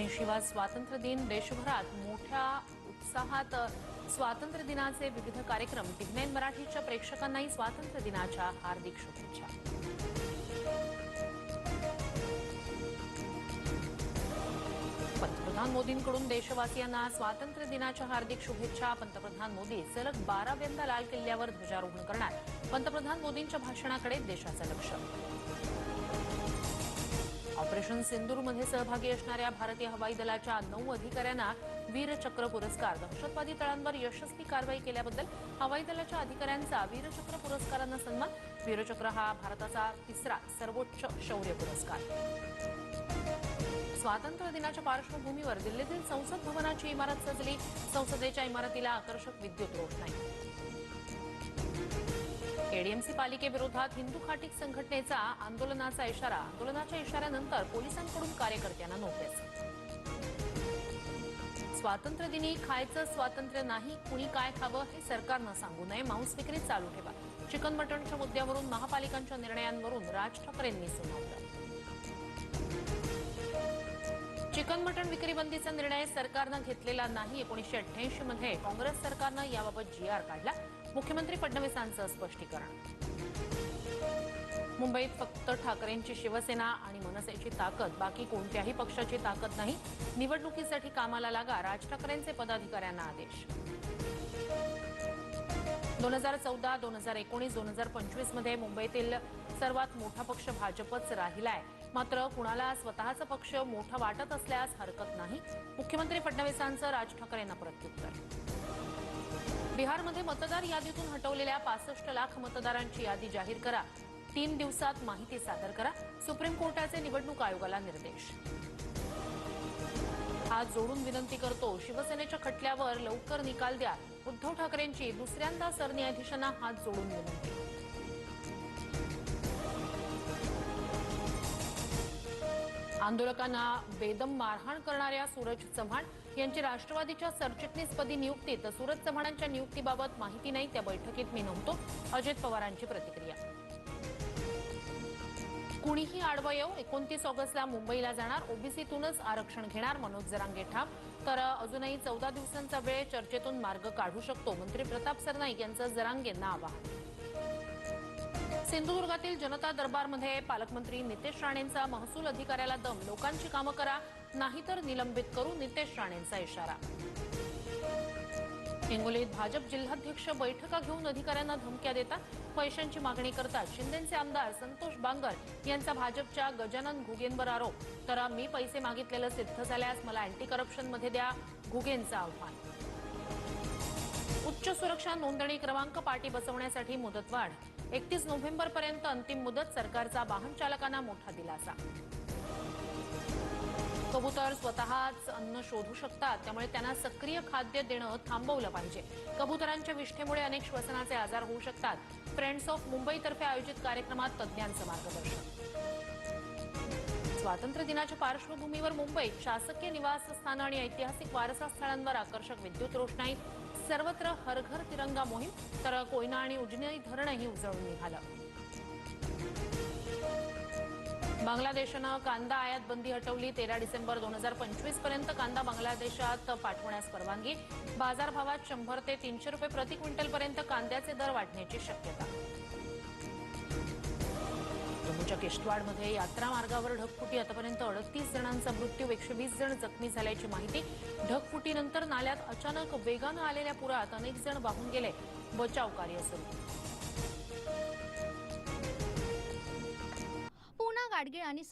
एकोणऐंशीवा स्वातंत्र्य दिन देशभरात मोठ्या उत्साहात स्वातंत्र्य दिनाचे विविध कार्यक्रम. टिव्ही मराठीच्या प्रेक्षकांनाही स्वातंत्र्य दिनाच्या हार्दिक शुभेच्छा. पंतप्रधान मोदींकडून देशवासियांना स्वातंत्र्य दिनाच्या हार्दिक शुभेच्छा. पंतप्रधान मोदी सलग बाराव्यांदा लाल किल्ल्यावर ध्वजारोहण करणार. पंतप्रधान मोदींच्या भाषणाकडे देशाचं लक्ष. ऑपरेशन सिंदूरमध्ये सहभागी असणाऱ्या भारतीय हवाई दलाच्या नऊ अधिकाऱ्यांना वीरचक्र पुरस्कार. दहशतवादी तळांवर यशस्वी कारवाई केल्याबद्दल हवाई दलाच्या अधिकाऱ्यांचा वीरचक्र पुरस्कारानं सन्मान. वीरचक्र हा भारताचा तिसरा सर्वोच्च शौर्य पुरस्कार. स्वातंत्र्य दिनाच्या पार्श्वभूमीवर दिल्लीतील संसद भवनाची इमारत सजली. संसदेच्या इमारतीला आकर्षक विद्युत रोषणाई. एडीएमसी पालिकेविरोधात हिंदू खाटीक संघटनेचा आंदोलनाचा इशारा आंदोलनाच्या इशाऱ्यानंतर पोलिसांकडून कार्यकर्त्यांना नोटीस. स्वातंत्र्यदिनी खायचं स्वातंत्र्य नाही कुणी काय खावं हे सरकारनं सांगू नये मांस विक्री चालू ठेवा. चिकन मटणच्या मुद्द्यावरून महापालिकांच्या निर्णयांवरून राज ठाकरेंनी सुनावलं. चिकन मटण विक्री बंदीचा निर्णय सरकारनं घेतलेला नाही. एकोणीशे अठ्ठ्याऐंशी मध्ये काँग्रेस सरकारनं याबाबत जी आर काढला. मुख्यमंत्री फडणवीसांचं स्पष्टीकरण. मुंबईत फक्त ठाकरेंची शिवसेना आणि मनसेची ताकद. बाकी कोणत्याही पक्षाची ताकद नाही. निवडणुकीसाठी कामाला लागा राज ठाकरेंचे पदाधिकाऱ्यांना आदेश. दोन हजार चौदा दोन हजार एकोणीस दोन हजार पंचवीसमध्ये मुंबईतील सर्वात मोठा पक्ष भाजपच राहिलाय. मात्र कुणाला स्वतःचा पक्ष मोठा वाटत असल्यास हरकत नाही. मुख्यमंत्री फडणवीसांचं राज ठाकरेंना प्रत्युत्तर. बिहारमध्ये मतदार यादीतून हटवलेल्या पासष्ट लाख मतदारांची यादी जाहीर करा. तीन दिवसात माहिती सादर करा. सुप्रीम कोर्टाचे निवडणूक आयोगाला निर्देश. आज जोडून विनंती करतो शिवसेनेच्या खटल्यावर लवकर निकाल द्या. उद्धव ठाकरेंची दुसऱ्यांदा सरन्यायाधीशांना हात जोडून विनंती. आंदोलकांना बेदम मारहाण करणाऱ्या सूरज चव्हाण यांची राष्ट्रवादीच्या सरचिटणीसपदी नियुक्ती. तर सूरज चव्हाणांच्या नियुक्तीबाबत माहिती नाही त्या बैठकीत मी नव्हतो. अजित पवारांची प्रतिक्रिया. कुणीही आडवं येऊ एकोणतीस ऑगस्टला मुंबईला जाणार ओबीसीतूनच आरक्षण घेणार मनोज जरांगे ठाम. तर अजूनही चौदा दिवसांचा वेळ चर्चेतून मार्ग काढू शकतो मंत्री प्रताप सरनाईक यांचं जरांगेंना आवाहन. सिंधुदुर्गातील जनता दरबारमध्ये पालकमंत्री नितेश राणेंचा महसूल अधिकाऱ्याला दम. लोकांची कामं करा नाहीतर निलंबित करू नितेश राणेंचा इशारा. हिंगोलीत भाजप जिल्हाध्यक्ष बैठका घेऊन अधिकाऱ्यांना धमक्या देतात पैशांची मागणी करतात शिंदेचे आमदार संतोष बांगर यांचा भाजपच्या गजानन घुगेंवर आरोप. तर मी पैसे मागितलेलं सिद्ध झाल्यास मला अँटी करप्शनमध्ये द्या घुगेंचं आव्हान. उच्च सुरक्षा नोंदणी क्रमांक पाटी बसवण्यासाठी मुदतवाढ. एकतीस नोव्हेंबरपर्यंत अंतिम मुदत सरकारचा वाहन चालकांना मोठा दिलासा. कबूतर स्वतःच अन्न शोधू शकतात त्यामुळे त्यांना सक्रिय खाद्य देणं थांबवलं पाहिजे. कबुतरांच्या विष्ठेमुळे अनेक श्वसनाचे आजार होऊ शकतात. फ्रेंड्स ऑफ मुंबईतर्फे आयोजित कार्यक्रमात तज्ज्ञांचं मार्गदर्शन. स्वातंत्र्य दिनाच्या पार्श्वभूमीवर मुंबईत शासकीय निवासस्थानं आणि ऐतिहासिक वारसा स्थळांवर आकर्षक विद्युत रोषणाई सर्वत्र हर घर तिरंगा मोहीम तर कोयना आणि उजनी धरणही उजळून निघालं. बांगलादेशानं कांदा आयात बंदी हटवली तेरा डिसेंबर दोन हजार पंचवीसपर्यंत कांदा बांगलादेशात पाठवण्यास परवानगी. बाजारभावात शंभर ते तीनशे रुपये प्रति क्विंटलपर्यंत कांद्याचे दर वाढण्याची शक्यता. जम्मूच्या किश्तवाडमध्ये यात्रा मार्गावर ढगफुटी. आतापर्यंत अडतीस जणांचा मृत्यू एकशे वीस जण जखमी झाल्याची माहिती. ढगफुटीनंतर नाल्यात अचानक वेगानं आलेल्या पुरात अनेक जण वाहून गेले. बचाव कार्य सुरू. पूना गाडगीळ आणि